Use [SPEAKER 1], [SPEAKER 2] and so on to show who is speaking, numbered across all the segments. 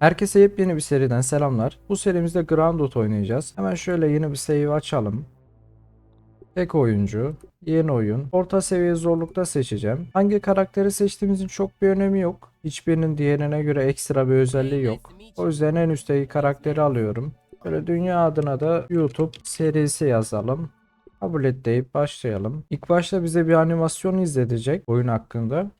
[SPEAKER 1] Herkese yepyeni bir seriden selamlar. Bu serimizde Grounded oynayacağız. Hemen şöyle yeni bir save açalım. Tek oyuncu, yeni oyun, orta seviye zorlukta seçeceğim. Hangi karakteri seçtiğimizin çok bir önemi yok. Hiçbirinin diğerine göre ekstra bir özelliği yok. O yüzden en üstteki karakteri alıyorum. Böyle dünya adına da YouTube serisi yazalım. Kabul et deyip başlayalım. İlk başta bize bir animasyon izletecek oyun hakkında.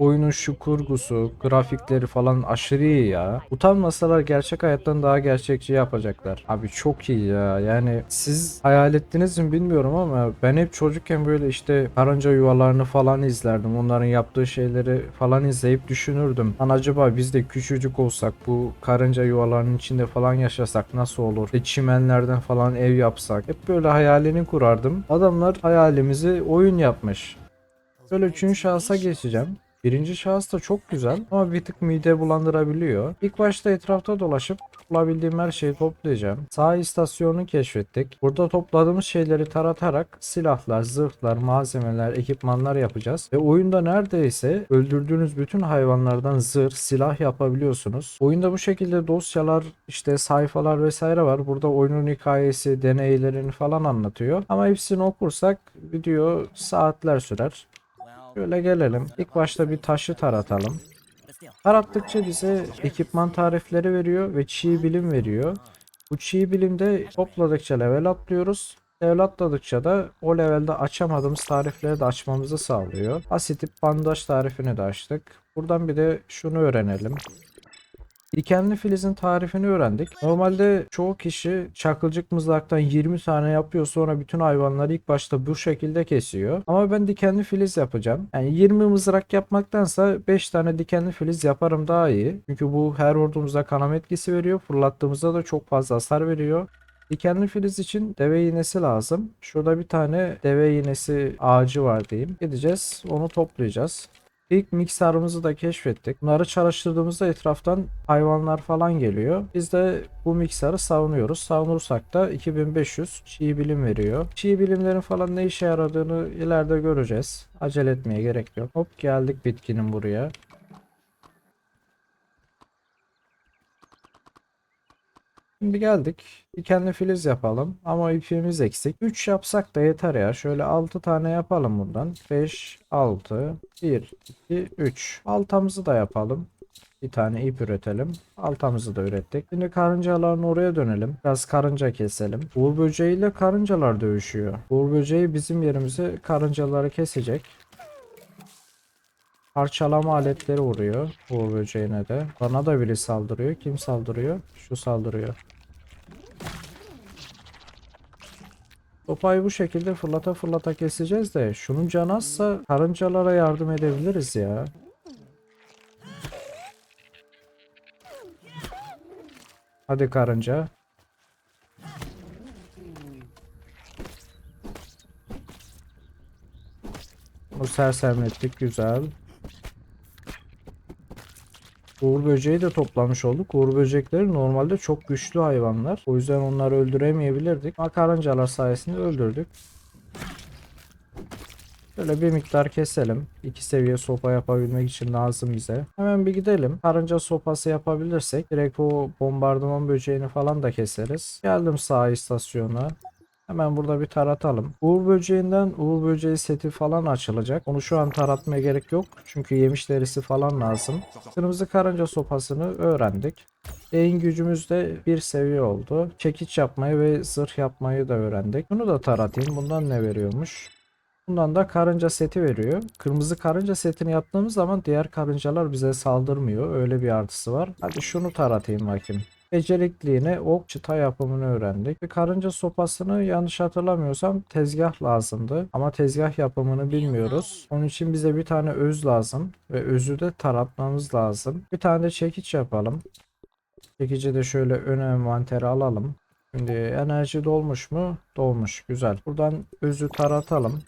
[SPEAKER 1] Oyunun şu kurgusu, grafikleri falan aşırı iyi ya. Utanmasalar gerçek hayattan daha gerçekçi yapacaklar. Abi çok iyi ya. Yani siz hayal ettiniz mi bilmiyorum ama ben hep çocukken böyle işte karınca yuvalarını falan izlerdim. Onların yaptığı şeyleri falan izleyip düşünürdüm. Lan acaba biz de küçücük olsak bu karınca yuvalarının içinde falan yaşasak nasıl olur? İşte çimenlerden falan ev yapsak. Hep böyle hayalini kurardım. Adamlar hayalimizi oyun yapmış. Böyle üçüncü şahsa geçeceğim. Birinci şahıs da çok güzel ama bir tık mide bulandırabiliyor. İlk başta etrafta dolaşıp bulabildiğim her şeyi toplayacağım. Sağ istasyonunu keşfettik. Burada topladığımız şeyleri taratarak silahlar, zırhlar, malzemeler, ekipmanlar yapacağız. Ve oyunda neredeyse öldürdüğünüz bütün hayvanlardan zırh, silah yapabiliyorsunuz. Oyunda bu şekilde dosyalar, işte sayfalar vesaire var. Burada oyunun hikayesi, deneylerini falan anlatıyor. Ama hepsini okursak video saatler sürer. Şöyle gelelim. İlk başta bir taşı taratalım. Tarattıkça bize ekipman tarifleri veriyor ve çiğ bilim veriyor. Bu çiğ bilimde topladıkça level atlıyoruz. Level atladıkça da o levelde açamadığımız tarifleri de açmamızı sağlıyor. Asitip bandaj tarifini de açtık. Buradan bir de şunu öğrenelim. Dikenli filizin tarifini öğrendik. Normalde çoğu kişi çakılcık mızraktan 20 tane yapıyor sonra bütün hayvanları ilk başta bu şekilde kesiyor. Ama ben dikenli filiz yapacağım. Yani 20 mızrak yapmaktansa 5 tane dikenli filiz yaparım daha iyi. Çünkü bu her vurduğumuzda kanama etkisi veriyor. Fırlattığımızda da çok fazla hasar veriyor. Dikenli filiz için deve iğnesi lazım. Şurada bir tane deve iğnesi ağacı var diyeyim. Gideceğiz onu toplayacağız. İlk mikserimizi de keşfettik. Bunları çalıştırdığımızda etraftan hayvanlar falan geliyor. Biz de bu mikseri savunuyoruz. Savunursak da 2500 çiğ bilim veriyor. Çiğ bilimlerin falan ne işe yaradığını ileride göreceğiz. Acele etmeye gerek yok. Hop geldik bitkinin buraya. Şimdi geldik. Dikenli filiz yapalım. Ama ipimiz eksik. 3 yapsak da yeter ya. Şöyle 6 tane yapalım bundan. 5, 6, 1, 2, 3. Altamızı da yapalım. Bir tane ip üretelim. Altamızı da ürettik. Şimdi karıncaların oraya dönelim. Biraz karınca keselim. Uğur böceğiyle karıncalar dövüşüyor. Uğur böceği bizim yerimize karıncaları kesecek. Parçalama aletleri vuruyor Uğur böceğine de. Bana da biri saldırıyor. Kim saldırıyor? Şu saldırıyor. Sopayı bu şekilde fırlata fırlata keseceğiz de şunun canı azsa karıncalara yardım edebiliriz ya. Hadi karınca. Bu sersemlettik güzel. Uğur böceği de toplamış olduk. Uğur böcekleri normalde çok güçlü hayvanlar. O yüzden onları öldüremeyebilirdik. Ama karıncalar sayesinde öldürdük. Şöyle bir miktar keselim. İki seviye sopa yapabilmek için lazım bize. Hemen bir gidelim. Karınca sopası yapabilirsek direkt o bombardıman böceğini falan da keseriz. Geldim sağ istasyona. Hemen burada bir taratalım. Uğur böceğinden Uğur böceği seti falan açılacak. Onu şu an taratmaya gerek yok. Çünkü yemiş derisi falan lazım. Kırmızı karınca sopasını öğrendik. Beyin gücümüz de bir seviye oldu. Çekiç yapmayı ve zırh yapmayı da öğrendik. Bunu da taratayım. Bundan ne veriyormuş? Bundan da karınca seti veriyor. Kırmızı karınca setini yaptığımız zaman diğer karıncalar bize saldırmıyor. Öyle bir artısı var. Hadi şunu taratayım bakayım. Becerikliğine ok çıta yapımını öğrendik. Ve karınca sopasını yanlış hatırlamıyorsam tezgah lazımdı. Ama tezgah yapımını bilmiyoruz. Onun için bize bir tane öz lazım. Ve özü de taratmamız lazım. Bir tane de çekiç yapalım. Çekici de şöyle ön envanteri alalım. Şimdi enerji dolmuş mu? Dolmuş. Güzel. Buradan özü taratalım.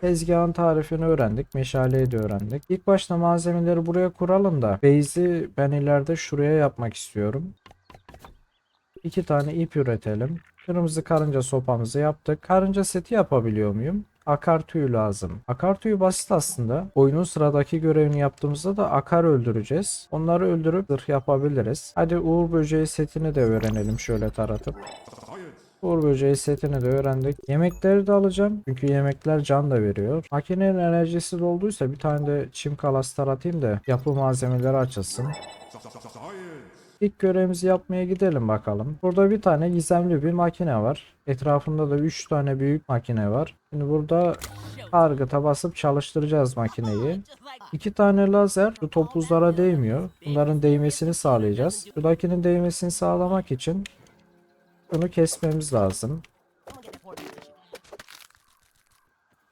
[SPEAKER 1] Tezgahın tarifini öğrendik. Meşaleyi de öğrendik. İlk başta malzemeleri buraya kuralım da base'i ben ileride şuraya yapmak istiyorum. İki tane ip üretelim. Kırmızı karınca sopamızı yaptık. Karınca seti yapabiliyor muyum? akar tüyü lazım. Akar tüyü basit aslında. Oyunun sıradaki görevini yaptığımızda da akar öldüreceğiz. Onları öldürüp zırh yapabiliriz. Hadi Uğur Böceği setini de öğrenelim şöyle taratıp. Uğur böceği setini de öğrendik. Yemekleri de alacağım. Çünkü yemekler can da veriyor. Makinenin enerjisi dolduysa bir tane de çim kalastar atayım da yapı malzemeleri açılsın. İlk görevimizi yapmaya gidelim bakalım. Burada bir tane gizemli bir makine var. Etrafında da 3 tane büyük makine var. Şimdi burada target'a basıp çalıştıracağız makineyi. İki tane lazer bu topuzlara değmiyor. Bunların değmesini sağlayacağız. Şuradakinin değmesini sağlamak için bunu kesmemiz lazım.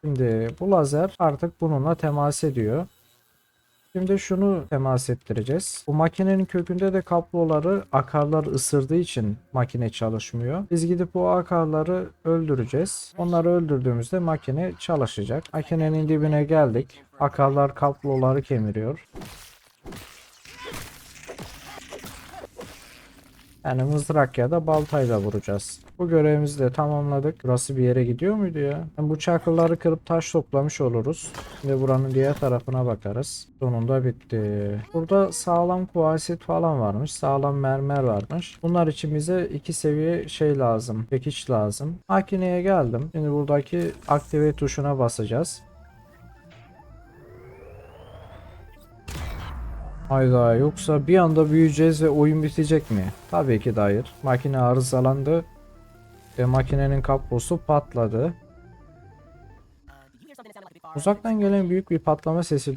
[SPEAKER 1] Şimdi bu lazer artık bununla temas ediyor. Şimdi şunu temas ettireceğiz. Bu makinenin kökünde de kabloları akarlar ısırdığı için makine çalışmıyor. Biz gidip bu akarları öldüreceğiz. Onları öldürdüğümüzde makine çalışacak. Makinenin dibine geldik. Akarlar kabloları kemiriyor. Yani mızrak ya da baltayla vuracağız. Bu görevimizi de tamamladık. Burası bir yere gidiyor muydu ya? Yani bu çakılları kırıp taş toplamış oluruz. Şimdi buranın diğer tarafına bakarız. Sonunda bitti. Burada sağlam kuasit falan varmış. Sağlam mermer varmış. Bunlar için bize iki seviye şey lazım. Çekiç lazım. Makineye geldim. Şimdi buradaki aktive tuşuna basacağız. Hayda yoksa bir anda büyüyeceğiz ve oyun bitecek mi? Tabii ki de hayır. Makine arızalandı ve makinenin kablosu patladı. Uzaktan gelen büyük bir patlama sesi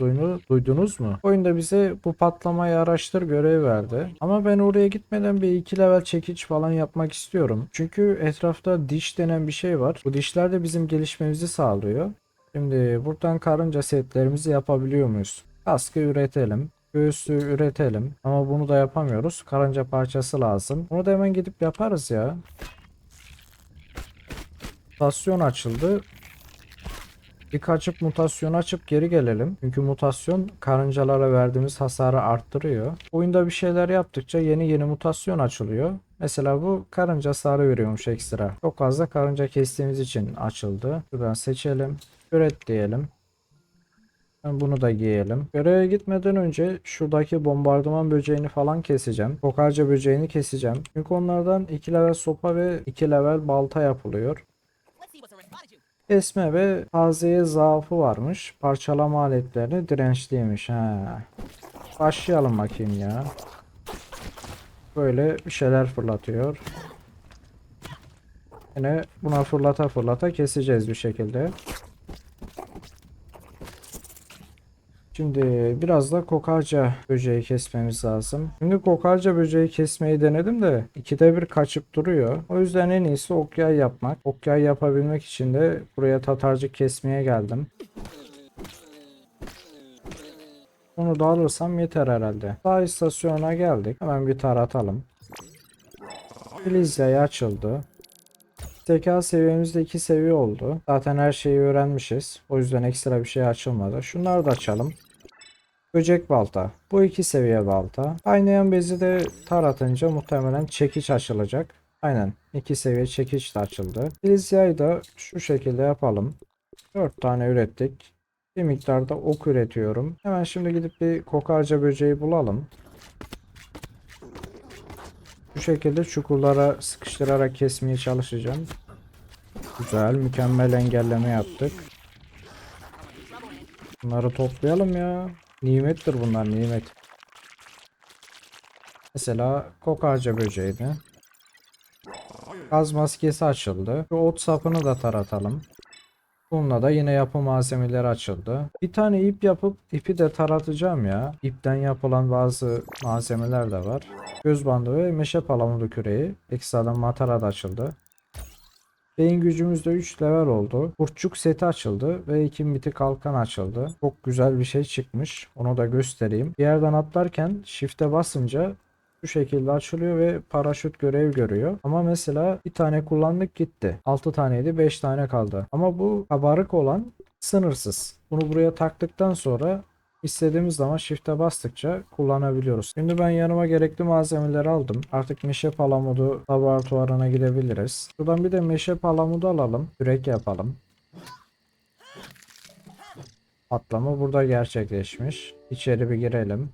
[SPEAKER 1] duydunuz mu? Oyunda bize bu patlamayı araştır görev verdi. Ama ben oraya gitmeden bir iki level çekiç falan yapmak istiyorum. Çünkü etrafta diş denen bir şey var. Bu dişler de bizim gelişmemizi sağlıyor. Şimdi buradan karınca setlerimizi yapabiliyor muyuz? Kaskı üretelim. Göğsü üretelim. Ama bunu da yapamıyoruz. Karınca parçası lazım. Bunu da hemen gidip yaparız ya. Mutasyon açıldı. Bir kaçıp mutasyon açıp geri gelelim. Çünkü mutasyon karıncalara verdiğimiz hasarı arttırıyor. Oyunda bir şeyler yaptıkça yeni yeni mutasyon açılıyor. Mesela bu karınca hasarı veriyormuş ekstra. Çok fazla karınca kestiğimiz için açıldı. Şuradan seçelim. Üret diyelim. Bunu da giyelim. Göreve gitmeden önce şuradaki bombardıman böceğini falan keseceğim. Kokarca böceğini keseceğim. Çünkü onlardan 2 level sopa ve 2 level balta yapılıyor. Kesme ve tazeye zaafı varmış. Parçalama aletlerini dirençliymiş. Ha. Başlayalım bakayım ya. Böyle bir şeyler fırlatıyor. Yine buna fırlata fırlata keseceğiz bir şekilde. Şimdi biraz da kokarca böceği kesmemiz lazım. Şimdi kokarca böceği kesmeyi denedim de ikide bir kaçıp duruyor. O yüzden en iyisi okyay yapmak. Okyay yapabilmek için de buraya tatarcık kesmeye geldim. Bunu da alırsam yeter herhalde. Sağ istasyona geldik. Hemen bir taratalım. Filizya'yı açıldı. Zeka seviyemizde 2 seviye oldu. Zaten her şeyi öğrenmişiz. O yüzden ekstra bir şey açılmadı. Şunları da açalım. Böcek balta. Bu iki seviye balta. Kaynayan bezi de taratınca muhtemelen çekiç açılacak. Aynen. iki seviye çekiç de açıldı. Filizya'yı da şu şekilde yapalım. 4 tane ürettik. Bir miktarda ok üretiyorum. Hemen şimdi gidip bir kokarca böceği bulalım. Bu şekilde çukurlara sıkıştırarak kesmeye çalışacağım. Güzel, mükemmel engelleme yaptık. Bunları toplayalım ya. Nimettir bunlar nimet. Mesela kokarca böceğini. Gaz maskesi açıldı. Şu ot sapını da taratalım. Bununla da yine yapı malzemeleri açıldı. Bir tane ip yapıp ipi de taratacağım ya. İpten yapılan bazı malzemeler de var. Göz bandı ve meşe palamudu küreği. Ekstradan matara da açıldı. Beyin gücümüz de 3 level oldu. Kurtçuk seti açıldı ve iki miti kalkan açıldı. Çok güzel bir şey çıkmış. Onu da göstereyim. Bir yerden atlarken shift'e basınca şu şekilde açılıyor ve paraşüt görev görüyor. Ama mesela bir tane kullandık gitti. 6 taneydi 5 tane kaldı. Ama bu kabarık olan sınırsız. Bunu buraya taktıktan sonra istediğimiz zaman shift'e bastıkça kullanabiliyoruz. Şimdi ben yanıma gerekli malzemeleri aldım. Artık meşe palamudu laboratuvarına gidebiliriz. Şuradan bir de meşe palamudu alalım. Kürek yapalım. Atlama burada gerçekleşmiş. İçeri bir girelim.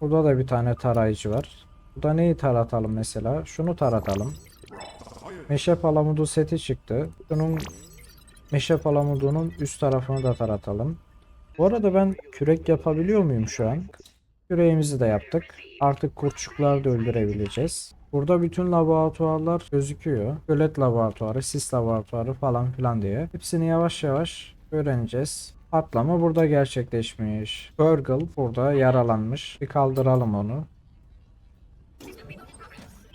[SPEAKER 1] Burada da bir tane tarayıcı var. Burada neyi taratalım mesela? Şunu taratalım. Meşe palamudu seti çıktı. Bunun meşe palamudunun üst tarafını da taratalım. Bu arada ben kürek yapabiliyor muyum şu an? Küreğimizi de yaptık. Artık kurtçukları da öldürebileceğiz. Burada bütün laboratuvarlar gözüküyor. Gölet laboratuvarı, sis laboratuvarı falan filan diye. Hepsini yavaş yavaş öğreneceğiz. Atlama burada gerçekleşmiş. Burgle burada yaralanmış. Bir kaldıralım onu.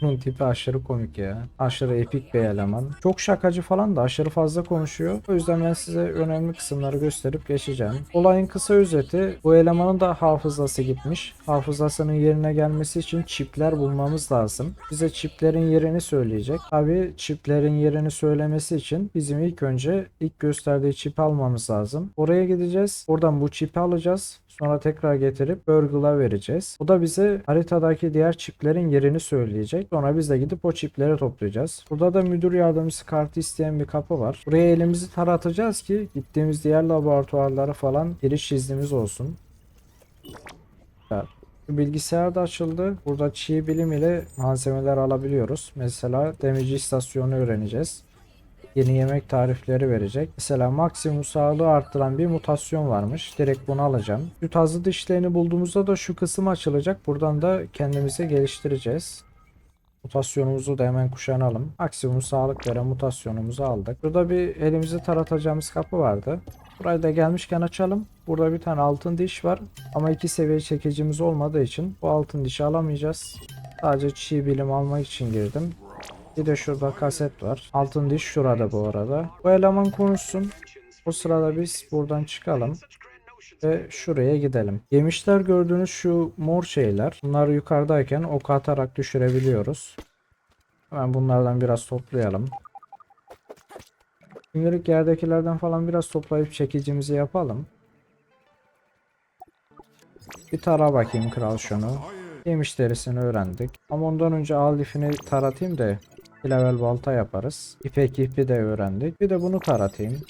[SPEAKER 1] Bunun tipi aşırı komik ya. Aşırı epik bir eleman. Çok şakacı falan da aşırı fazla konuşuyor. O yüzden ben size önemli kısımları gösterip geçeceğim. Olayın kısa özeti bu elemanın da hafızası gitmiş. Hafızasının yerine gelmesi için çipler bulmamız lazım. Bize çiplerin yerini söyleyecek. Tabi çiplerin yerini söylemesi için bizim ilk önce ilk gösterdiği çipi almamız lazım. Oraya gideceğiz. Oradan bu çipi alacağız. Sonra tekrar getirip Burgle'a vereceğiz. O da bize haritadaki diğer çiplerin yerini söyleyecek. Sonra biz de gidip o çipleri toplayacağız. Burada da müdür yardımcısı kartı isteyen bir kapı var. Buraya elimizi taratacağız ki gittiğimiz diğer laboratuvarlara falan giriş iznimiz olsun. Evet. Bilgisayar da açıldı. Burada çiğ bilim ile malzemeler alabiliyoruz. Mesela demirci istasyonu öğreneceğiz yeni yemek tarifleri verecek. Mesela maksimum sağlığı arttıran bir mutasyon varmış. Direkt bunu alacağım. Süt azı dişlerini bulduğumuzda da şu kısım açılacak. Buradan da kendimizi geliştireceğiz. Mutasyonumuzu da hemen kuşanalım. Maksimum sağlık veren mutasyonumuzu aldık. Burada bir elimizi taratacağımız kapı vardı. Burayı da gelmişken açalım. Burada bir tane altın diş var. Ama iki seviye çekicimiz olmadığı için bu altın dişi alamayacağız. Sadece çiğ bilim almak için girdim. Bir de şurada kaset var. Altın diş şurada bu arada. Bu eleman konuşsun. O sırada biz buradan çıkalım. Ve şuraya gidelim. Yemişler gördüğünüz şu mor şeyler. Bunları yukarıdayken ok atarak düşürebiliyoruz. Hemen bunlardan biraz toplayalım. Şimdilik yerdekilerden falan biraz toplayıp çekicimizi yapalım. Bir tara bakayım kral şunu. Yemiş derisini öğrendik. Ama ondan önce al lifini taratayım da level balta yaparız. İpek ipi de öğrendik. Bir de bunu taratayım.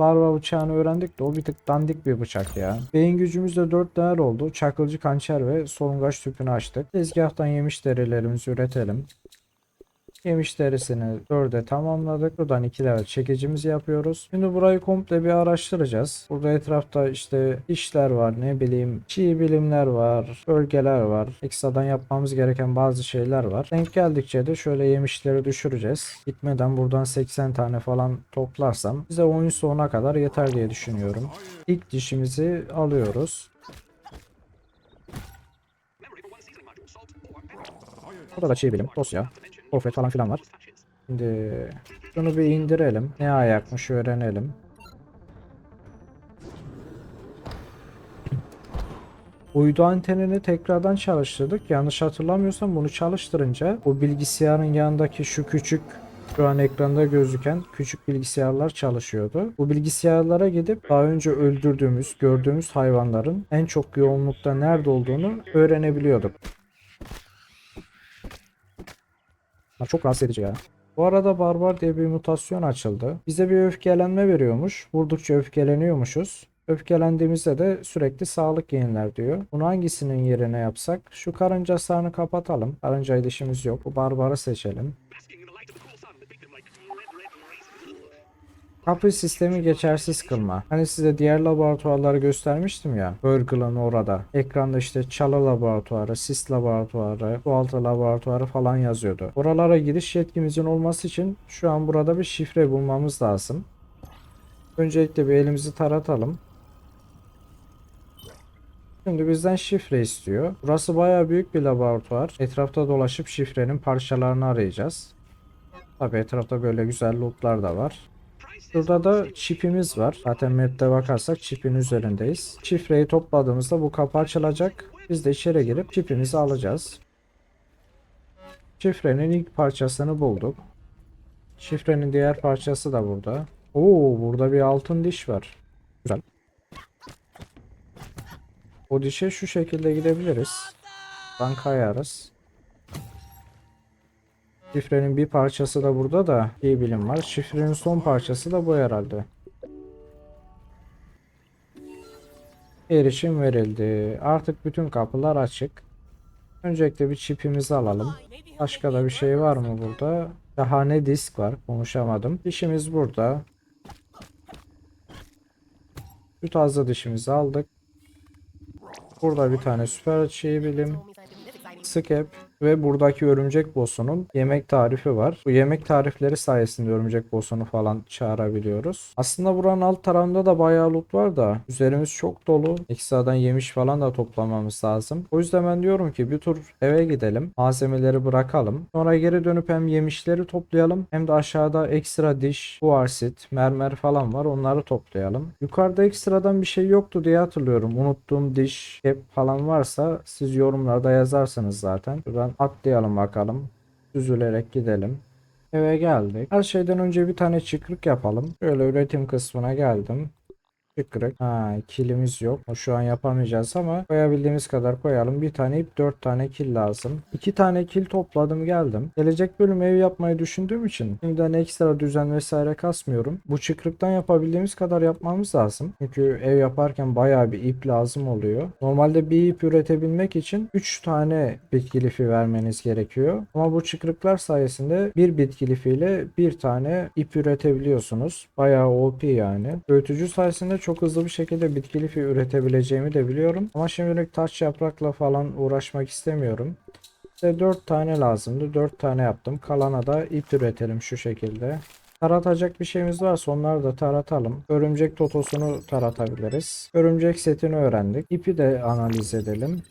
[SPEAKER 1] Larva bıçağını öğrendik de o bir tık dandik bir bıçak ya. Beyin gücümüzde 4 değer oldu. Çakılcı kançer ve solungaç tüpünü açtık. Tezgahtan yemiş derilerimizi üretelim. Yemiş derisini 4'e tamamladık. Buradan 2 level çekicimizi yapıyoruz. Şimdi burayı komple bir araştıracağız. Burada etrafta işte işler var ne bileyim çiğ bilimler var, bölgeler var. Ekstradan yapmamız gereken bazı şeyler var. Denk geldikçe de şöyle yemişleri düşüreceğiz. Gitmeden buradan 80 tane falan toplarsam bize oyun sonuna kadar yeter diye düşünüyorum. İlk dişimizi alıyoruz. Burada da çiğ bilim, dosya, gofret falan filan var. Şimdi şunu bir indirelim. Ne ayakmış öğrenelim. Uydu antenini tekrardan çalıştırdık. Yanlış hatırlamıyorsam bunu çalıştırınca o bilgisayarın yanındaki şu küçük şu an ekranda gözüken küçük bilgisayarlar çalışıyordu. Bu bilgisayarlara gidip daha önce öldürdüğümüz, gördüğümüz hayvanların en çok yoğunlukta nerede olduğunu öğrenebiliyorduk. Bunlar çok rahatsız edici ya. Bu arada barbar diye bir mutasyon açıldı. Bize bir öfkelenme veriyormuş. Vurdukça öfkeleniyormuşuz. Öfkelendiğimizde de sürekli sağlık yeniler diyor. Bunu hangisinin yerine yapsak? Şu karınca sağını kapatalım. Karıncayla işimiz yok. Bu barbarı seçelim. Kapı sistemi geçersiz kılma. Hani size diğer laboratuvarları göstermiştim ya. Burgle'ın orada. Ekranda işte çalı laboratuvarı, sis laboratuvarı, sualtı laboratuvarı falan yazıyordu. Oralara giriş yetkimizin olması için şu an burada bir şifre bulmamız lazım. Öncelikle bir elimizi taratalım. Şimdi bizden şifre istiyor. Burası bayağı büyük bir laboratuvar. Etrafta dolaşıp şifrenin parçalarını arayacağız. Tabi etrafta böyle güzel lootlar da var. Şurada da çipimiz var. Zaten map'te bakarsak çipin üzerindeyiz. Şifreyi topladığımızda bu kapı açılacak. Biz de içeri girip çipimizi alacağız. Şifrenin ilk parçasını bulduk. Şifrenin diğer parçası da burada. Oo, burada bir altın diş var. Güzel. O dişe şu şekilde gidebiliriz. Buradan kayarız. Şifrenin bir parçası da burada da iyi bilim var. Şifrenin son parçası da bu herhalde. Erişim verildi. Artık bütün kapılar açık. Öncelikle bir çipimizi alalım. Başka da bir şey var mı burada? Şahane disk var. Konuşamadım. Dişimiz burada. Süt azlı dişimizi aldık. Burada bir tane süper çiğ bilim. Skep ve buradaki örümcek boss'unun yemek tarifi var. Bu yemek tarifleri sayesinde örümcek boss'unu falan çağırabiliyoruz. Aslında buranın alt tarafında da bayağı loot var da üzerimiz çok dolu. Ekstradan yemiş falan da toplamamız lazım. O yüzden ben diyorum ki bir tur eve gidelim. Malzemeleri bırakalım. Sonra geri dönüp hem yemişleri toplayalım hem de aşağıda ekstra diş, kuarsit, mermer falan var. Onları toplayalım. Yukarıda ekstradan bir şey yoktu diye hatırlıyorum. Unuttuğum diş, kep falan varsa siz yorumlarda yazarsınız zaten. Buradan atlayalım bakalım. Düzülerek gidelim. Eve geldik. Her şeyden önce bir tane çıkrık yapalım. Şöyle üretim kısmına geldim. Çıkrık. Ha kilimiz yok. O şu an yapamayacağız ama koyabildiğimiz kadar koyalım. Bir tane ip dört tane kil lazım. İki tane kil topladım geldim. Gelecek bölüm ev yapmayı düşündüğüm için şimdiden ekstra düzen vesaire kasmıyorum. Bu çıkrıktan yapabildiğimiz kadar yapmamız lazım. Çünkü ev yaparken bayağı bir ip lazım oluyor. Normalde bir ip üretebilmek için 3 tane bitki lifi vermeniz gerekiyor. Ama bu çıkrıklar sayesinde bir bitki lifiyle bir tane ip üretebiliyorsunuz. Bayağı OP yani. Öğütücü sayesinde çok hızlı bir şekilde bitki lifi üretebileceğimi de biliyorum. Ama şimdilik taş yaprakla falan uğraşmak istemiyorum. Size 4 tane lazımdı. 4 tane yaptım. Kalana da ip üretelim şu şekilde. Taratacak bir şeyimiz varsa onları da taratalım. Örümcek totosunu taratabiliriz. Örümcek setini öğrendik. İpi de analiz edelim.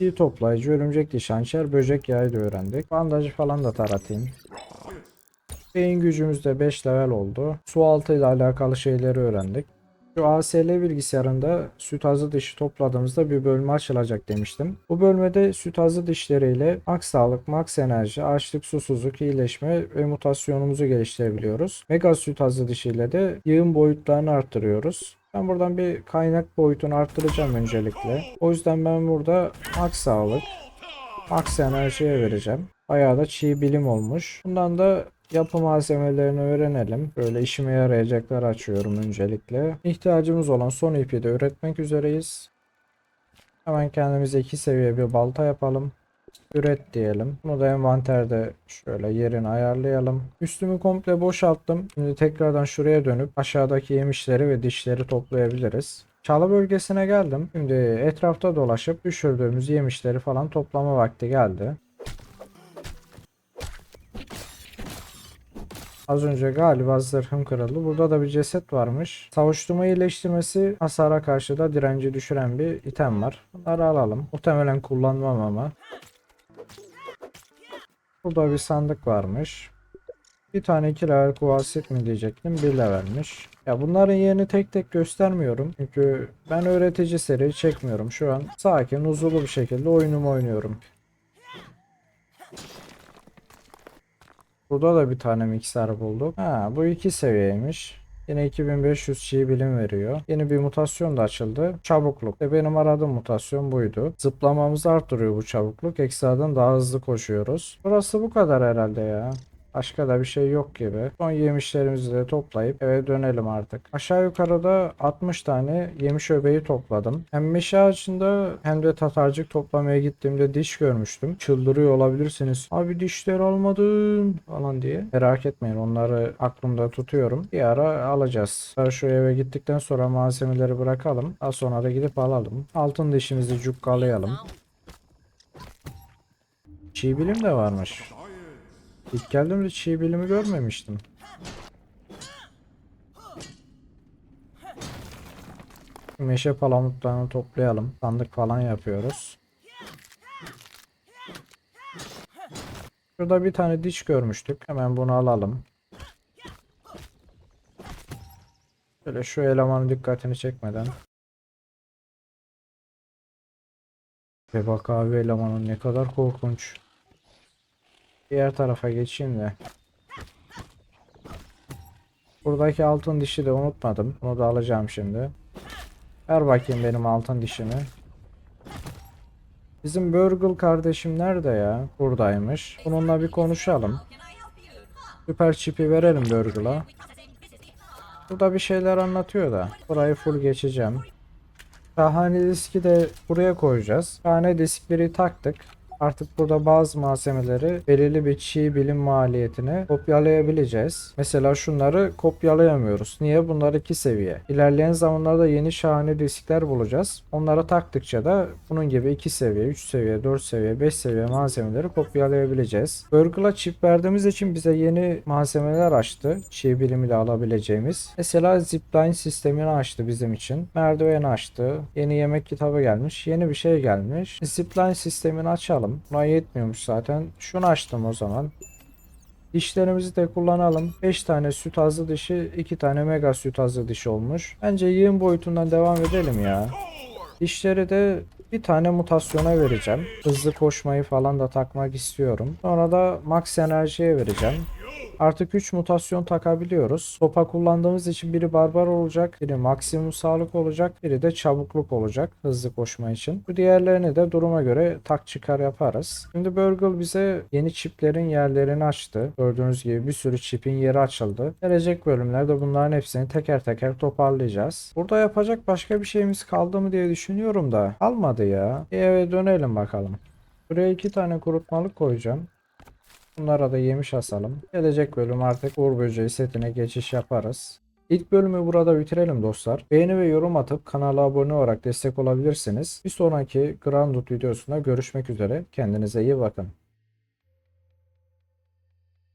[SPEAKER 1] İyi toplayıcı, örümcek diş hançer, böcek yağı da öğrendik. Bandajı falan da taratayım. Beyin gücümüz de 5 level oldu. Su altı ile alakalı şeyleri öğrendik. Şu ASL bilgisayarında süt azı dişi topladığımızda bir bölme açılacak demiştim. Bu bölmede süt azı dişleriyle max sağlık, max enerji, açlık, susuzluk, iyileşme ve mutasyonumuzu geliştirebiliyoruz. Mega süt azı dişiyle de yığın boyutlarını arttırıyoruz. Ben buradan bir kaynak boyutunu arttıracağım öncelikle. O yüzden ben burada max sağlık, max enerjiye vereceğim. Bayağı da çiğ bilim olmuş. Bundan da yapı malzemelerini öğrenelim. Böyle işime yarayacaklar açıyorum öncelikle. İhtiyacımız olan son ipi de üretmek üzereyiz. Hemen kendimize iki seviye bir balta yapalım. Üret diyelim. Bunu da envanterde şöyle yerini ayarlayalım. Üstümü komple boşalttım. Şimdi tekrardan şuraya dönüp aşağıdaki yemişleri ve dişleri toplayabiliriz. Çalı bölgesine geldim. Şimdi etrafta dolaşıp düşürdüğümüz yemişleri falan toplama vakti geldi. Az önce galiba zırhım kırıldı. Burada da bir ceset varmış. Savuşturma iyileştirmesi hasara karşı da direnci düşüren bir item var. Bunları alalım. Muhtemelen kullanmam ama. Burada bir sandık varmış. Bir tane iki level kuvasit mi diyecektim. Bir levelmiş. Ya bunların yerini tek tek göstermiyorum. Çünkü ben öğretici seri çekmiyorum. Şu an sakin, huzurlu bir şekilde oyunumu oynuyorum. Burada da bir tane mikser bulduk. Ha, bu iki seviyeymiş. Yine 2500 çiğ bilim veriyor. Yeni bir mutasyon da açıldı. Çabukluk. Ve benim aradığım mutasyon buydu. Zıplamamızı arttırıyor bu çabukluk. Ekstradan daha hızlı koşuyoruz. Burası bu kadar herhalde ya. Başka da bir şey yok gibi. Son yemişlerimizi de toplayıp eve dönelim artık. Aşağı yukarıda 60 tane yemiş öbeği topladım. Hem meşe ağacında hem de tatarcık toplamaya gittiğimde diş görmüştüm. Çıldırıyor olabilirsiniz. Abi dişler almadın falan diye. Merak etmeyin onları aklımda tutuyorum. Bir ara alacağız. Şu eve gittikten sonra malzemeleri bırakalım. Daha sonra da gidip alalım. Altın dişimizi cukkalayalım. Çiğ bilim de varmış. İlk geldiğimde çiğ bilimi görmemiştim. Meşe palamutlarını toplayalım. Sandık falan yapıyoruz. Şurada bir tane diş görmüştük. Hemen bunu alalım. Böyle şu elemanın dikkatini çekmeden. Ve bak abi elemanın ne kadar korkunç. Diğer tarafa geçeyim de. Buradaki altın dişi de unutmadım. Bunu da alacağım şimdi. Ver bakayım benim altın dişimi. Bizim Burgle kardeşim nerede ya? Buradaymış. Bununla bir konuşalım. Süper çipi verelim Burgle'a. Burada bir şeyler anlatıyor da. Burayı full geçeceğim. Şahane diski de buraya koyacağız. Şahane diskleri taktık. Artık burada bazı malzemeleri belirli bir çiğ bilim maliyetine kopyalayabileceğiz. Mesela şunları kopyalayamıyoruz. Niye? Bunlar iki seviye. İlerleyen zamanlarda yeni şahane diskler bulacağız. Onlara taktıkça da bunun gibi 2 seviye, 3 seviye, 4 seviye, 5 seviye malzemeleri kopyalayabileceğiz. Burgle'a çip verdiğimiz için bize yeni malzemeler açtı. Çiğ bilimiyle alabileceğimiz. Mesela zipline sistemini açtı bizim için. Merdiveni açtı. Yeni yemek kitabı gelmiş. Yeni bir şey gelmiş. Zipline sistemini açalım. Buna yetmiyormuş zaten. Şunu açtım o zaman. Dişlerimizi de kullanalım. 5 tane süt azı dişi, 2 tane mega süt azı dişi olmuş. Bence yığın boyutundan devam edelim ya. Dişleri de bir tane mutasyona vereceğim. Hızlı koşmayı falan da takmak istiyorum. Sonra da max enerjiye vereceğim. Artık 3 mutasyon takabiliyoruz. Sopa kullandığımız için biri barbar olacak, biri maksimum sağlık olacak, biri de çabukluk olacak hızlı koşma için. Bu diğerlerini de duruma göre tak çıkar yaparız. Şimdi Burgle bize yeni çiplerin yerlerini açtı. Gördüğünüz gibi bir sürü çipin yeri açıldı. Gelecek bölümlerde bunların hepsini teker teker toparlayacağız. Burada yapacak başka bir şeyimiz kaldı mı diye düşünüyorum da kalmadı ya. Eve dönelim bakalım. Buraya iki tane kurutmalık koyacağım. Bunlara da yemiş asalım. Gelecek bölüm artık Uğur Böceği setine geçiş yaparız. İlk bölümü burada bitirelim dostlar. Beğeni ve yorum atıp kanala abone olarak destek olabilirsiniz. Bir sonraki Grand Loot videosunda görüşmek üzere. Kendinize iyi bakın.